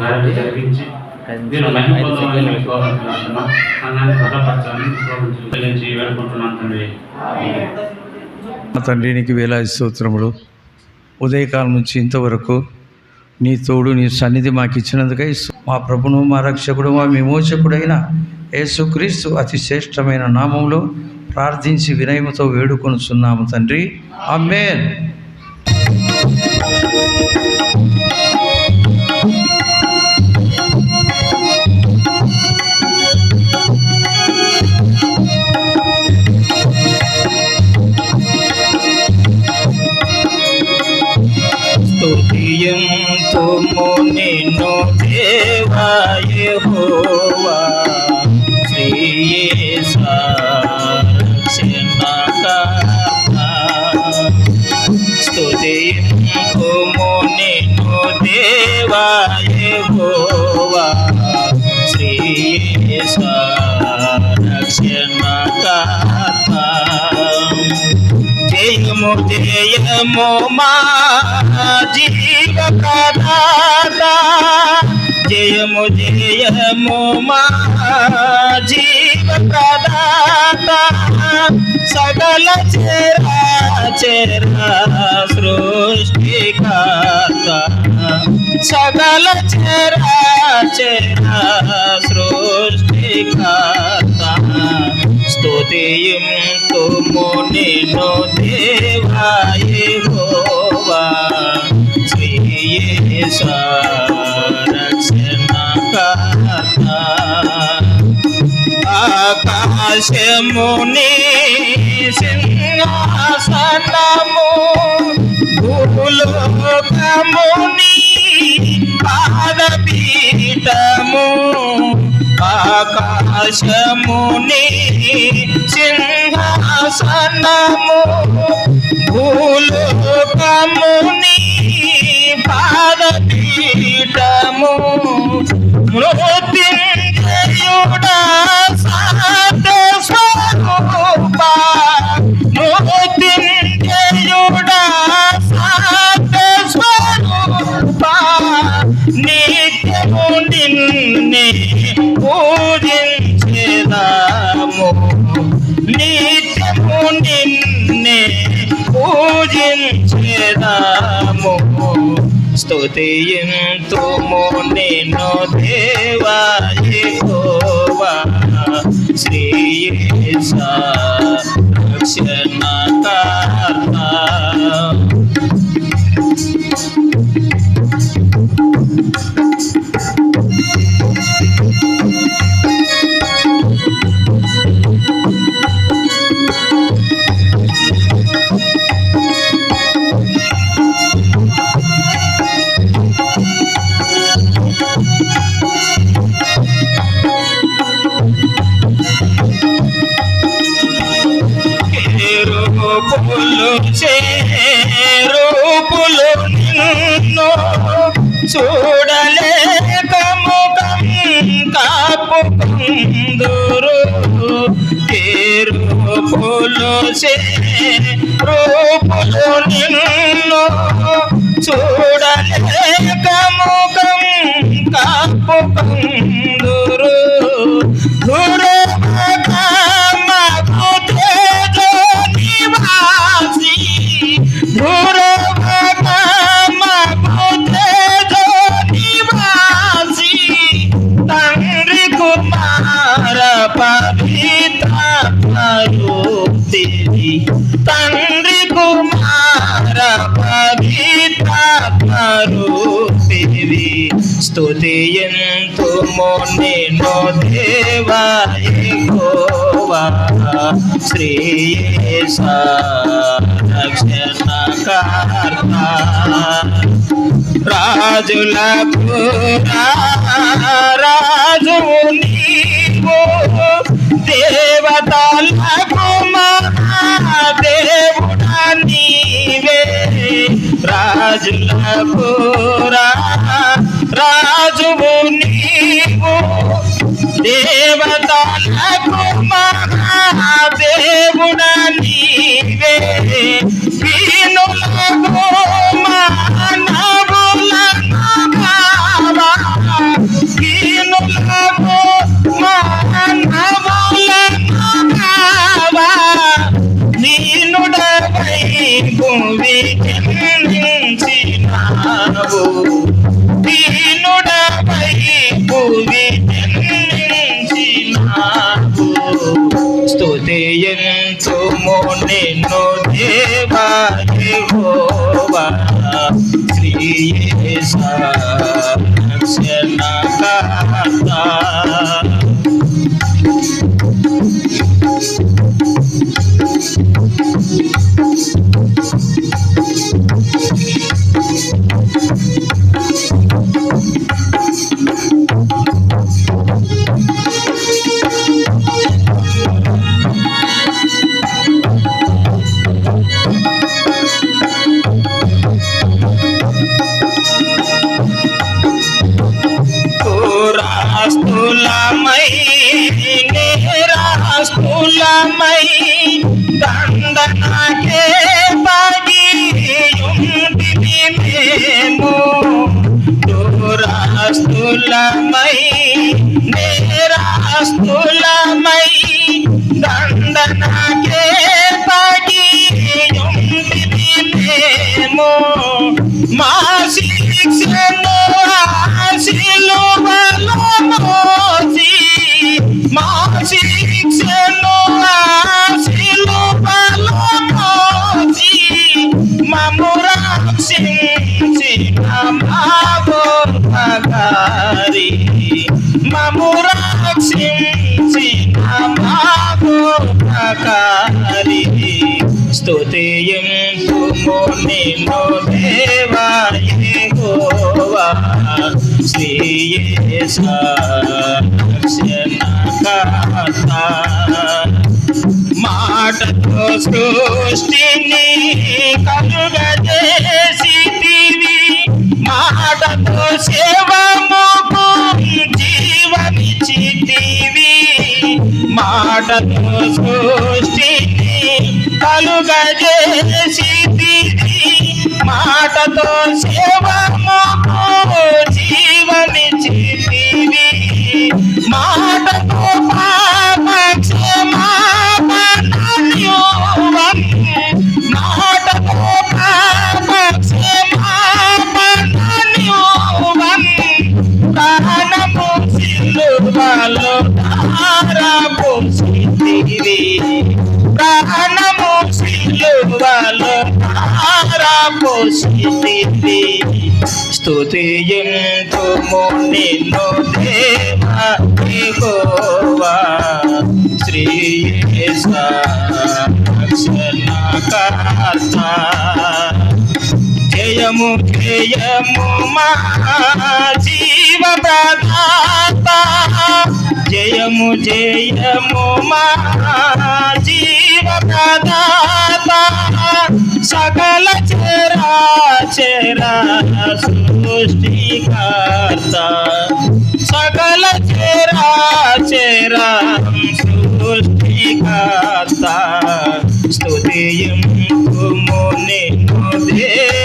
కార్యాలు జరిగించి మీరు మహిమ పొందమని మీకు కోరుకుంటున్నాం సంఘాన్ని భద్రపరచాలని వేడుకుంటున్నాను తండ్రి. వేలాది స్తోత్రములు. ఉదయకాలం నుంచి ఇంతవరకు నీ తోడు నీ సన్నిధి మాకు ఇచ్చినందుకై మా ప్రభును మా రక్షకుడు మా విమోచకుడైన యేసుక్రీస్తు అతి శ్రేష్టమైన నామంలో ప్రార్థించి వినయముతో వేడుకొనుచున్నాము తండ్రి. ఆమేన్. శ్రీయేసా స్తుతియంతుము నిన్ను దేవాయహోవా శ్రీయేసా రక్షణకర్త జయము జయము మా జీవ ప్రదాత జయము జయము మా జీవ ప్రదాత సకల చెరా చెరా సృష్టికర్త సకల చెరా చెరా సృష్టికర్త స్తుతియం తుము నిన్ను దేవాయేహోవా శ్రీయేసా రక్షణకర్త ఆకాశముని సింహాసనము భూలోకముని పాదపీఠము ఆకాశముని సింహాసనము భూలోకముని పాదపీఠము. పూజించేదాము. నిత్యము నిన్నే పూజించేదాము. స్తుతియంతుము నిన్ను దేవాయేహోవా రూపులు రూపులు నిన్ను చూడలేక ముఖం కాపు కొందురు రూపులు రూపులు నిన్ను చూడలేక ముఖం కాపు కొందురు శ్రీయేసా రక్షణకర్త రాజులకు రాజు నీవు దేవతలకు మహాదేవుడా నీవే రాజులకు రాజువు నీవు దేవతలకు যাবে বুড়ালি রে। বিনো মানা বোলা বাবা। స్తుతియంతుము నిన్ను దేవా యెహోవా శ్రీయేస దండనకే పగి ఉంటిని మేము రాస్తులమై మా శిక్షను నిన్ను దేవా యెహోవా మాటతో సృష్టిని కలుగజేసితివి మాటతో సేవముకు జీవమిచ్చితివి మాటతో సృష్టిని তো সেবা জীবনে জীবি মাটা তো পাপা ক্ষমা পানিও মাটা তো পাপা ক্ষমা পানিও কান বসিল ভালো তারা বসি ధారపోసితివి స్తుతియంతుము నిన్ను దేవా యెహోవా శ్రీయేస రక్షణకర్త జయము జయము మా జీవ ప్రదాత జయము జయము మా జీవ ప్రదాత సకల చరా చరా సృష్టికర్త. సకల చరా చరా సృష్టికర్త. స్తుతియం కుముని దేవ.